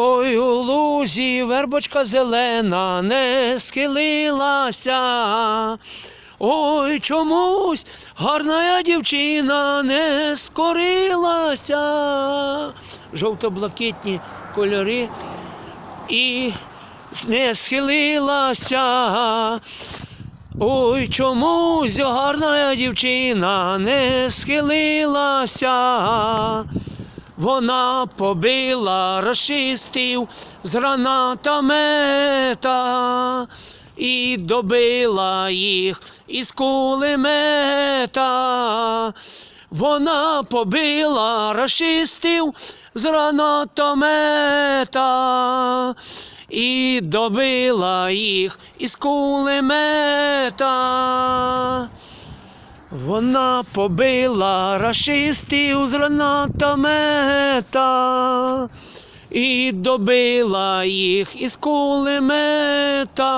Ой, у лузі вербочка зелена не схилилася. Ой, чомусь гарна дівчина не скорилася. Жовто-блакитні кольори і не схилилася. Ой, чомусь гарна дівчина не схилилася. Вона побила рашистів з гранатомета і добила їх із кулемета. Вона побила рашистів з гранатомета і добила їх із кулемета. Вона побила рашистів з гранатомета і добила їх із кулемета.